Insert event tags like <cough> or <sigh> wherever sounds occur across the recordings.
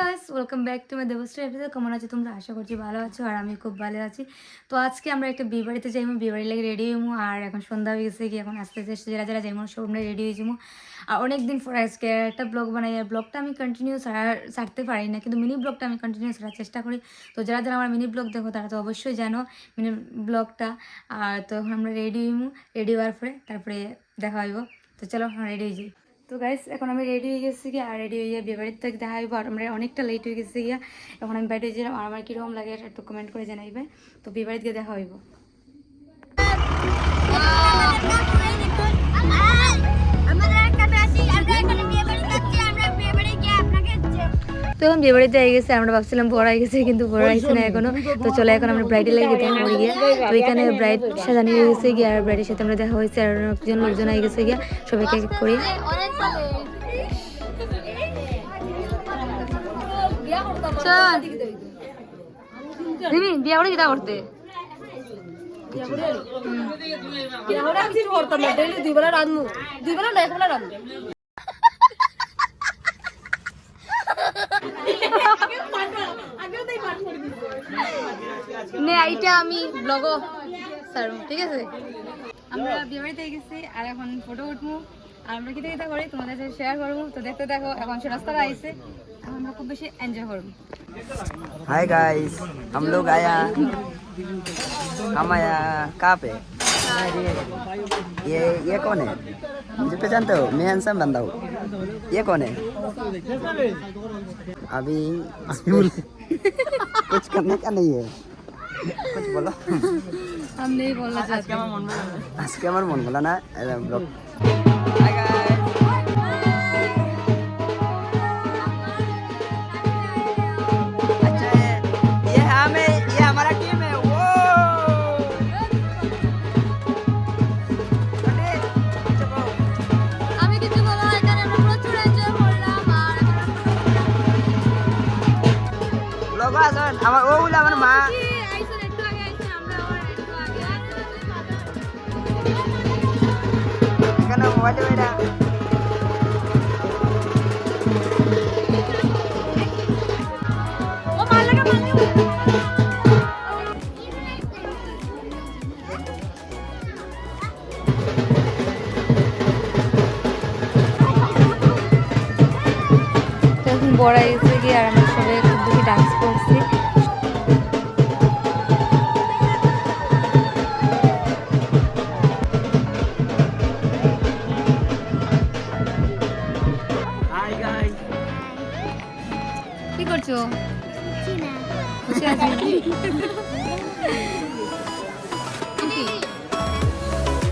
Guys welcome back to my Debashree episode কেমন আছো তোমরা? আশা করছি ভালো আছো আর আমি খুব ভালো আছি। তো আজকে আমরা একটা বিয়ে বাড়িতে যাইমু, বিয়ে বাড়ি লাগে রেডি হইমু আর এখন সন্ধ্যা হয়ে গেছে কি এখন আস্তে আস্তে যারা যারা যাইমু সব আমরা রেডি যাব আর অনেক দিন পর আজকে একটা ব্লগ বানাই আর ব্লগটা আমি কন্টিনিউ ছাড়তে পারি না কিন্তু মিনি ব্লগটা আমি কন্টিনিউ ছাড়ার চেষ্টা করি। তো যারা যারা আমার মিনি ব্লগ দেখো তারা তো অবশ্যই জানো মিনি ব্লগটা আর তো এখন আমরা রেডি হইমু রেডি হওয়ার পরে তারপরে দেখা হইব। তো চলো রেডি হয়ে যাই। তো গাইস এখন আমি রেডি হয়ে গেছি গিয়ে, আর রেডি হয়ে বিয়ে বাড়ির থেকে দেখা হইব। আর আমরা অনেকটা লেট হয়ে গেছি গিয়া, এখন আমি বাইরে যে আর আমার কীরকম লাগে একটু কমেন্ট করে জানাইবে। তো বিয়ে বাড়িতে গিয়ে দেখা হইব। তো এখন বিয়ে বাড়িতে হয়ে গেছে আমরা ভাবছিলাম বড় হয়ে গেছে কিন্তু বড় হয়েছে না এখনও। তো চলে এখন আমরা ব্রাইডে লেগে দেখা হয়ে গিয়ে তো এখানে ব্রাইড সাজানো হয়ে গেছে গিয়ে আর ব্রাইডের সাথে আমরা দেখা হয়েছে আর অনেকজন লোকজন হয়ে গেছে গিয়া সবাইকে এক এক করে। চল। রিমি বিয়া করে কিটা করতে। নে এইটা আমি ব্লগও সারবো ঠিক আছে আমরা বিয়ে বাড়িতে গেছি আর এখন ফটো উঠবো আর আমরা কিতা কিতা করি তোমাদের সাথে শেয়ার করবো তো দেখতে দেখো এখন সে রাস্তাটা আইসে এখন আমরা খুব বেশি এনজয় করবো हाय गाइस हम लोग आया हम आया कहाँ पे ये ये कौन है मुझे पहचानते हो मैं हैंडसम बंदा हूँ ये कौन है अभी कुछ करने का नहीं है <laughs> কিছু বলো আজকে আমার মন ভালো আজকে আমার মন ভালো না ব্লগ। আমার ও। আমার মা। এখানে মোবাইলে বেরা ও মার লাগা মার এখন বড় এসে গিয়ে আর খুশি আছি কি?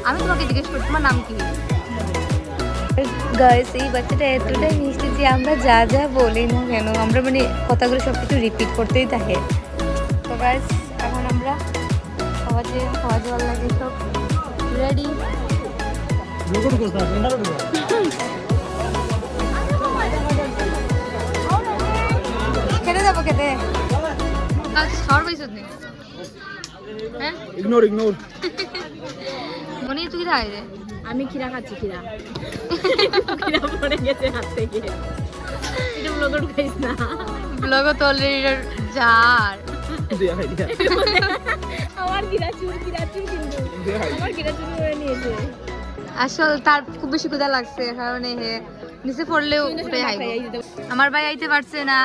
আমি তোমাকে জিজ্ঞেস করছি তোমার নাম কি? গাইস এই বাচ্চাটা এতটাই মিষ্টি যে আমরা যা যা বলি না কেন আমরা মানে কথাগুলো সব কিছু রিপিট করতেই থাকে। তো গাইস এখন আমরা যে খাওয়া জল লাগে সব রেডি যাব খেতে খাওয়ার পাইছ নি হ্যাঁ ইগনোর ইগনোর মনে তুই খাই রে আমি খিরা খাচ্ছি খিরা খিরা পড়ে গেছে হাত থেকে এটা ব্লগে ঢুকাইস না ব্লগ তো অলরেডি যার আমার খিরা চুর খিরা চুর কিন্তু আমার খিরা চুর করে নিয়েছে আসল তার খুব বেশি ক্ষুধা লাগছে কারণে হে নিচে পড়লেও উঠে আইব। আমার ভাই আইতে পারছে না।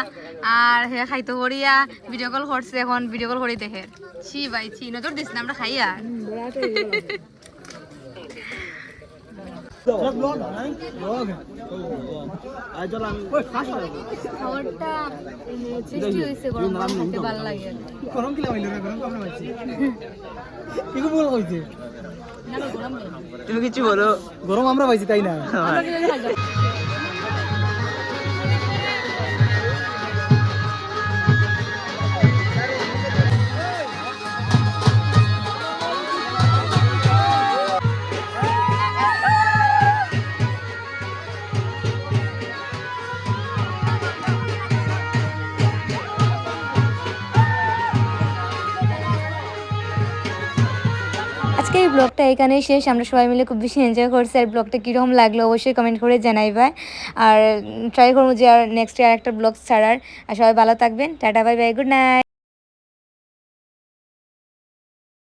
আর হে খাইতে করিয়া ভিডিও কল করছে এখন ভিডিও কল করি দেখে। ছি ভাই ছি নজর দিস না আমরা খাইয়া। খাবারটা সৃষ্টি গরম গরম ভালো লাগে। গরম কিলা হইল রে গরম কামড় পাইছি ইগো বল কইছে না? না, গরম নেই। তুমি কিছু বলো গরম আমরা পাইছি তাই না এই ব্লগটা এখানেই শেষ। আমরা সবাই মিলে খুব বেশি এনজয় করছি। আর ব্লগটা কীরকম লাগল অবশ্যই কমেন্ট করে জানাইবা আর ট্রাই করব যে আর নেক্সট ইয়ার একটা ব্লগ ছাড়ার। আর সবাই ভালো থাকবেন। Tata bye bye good night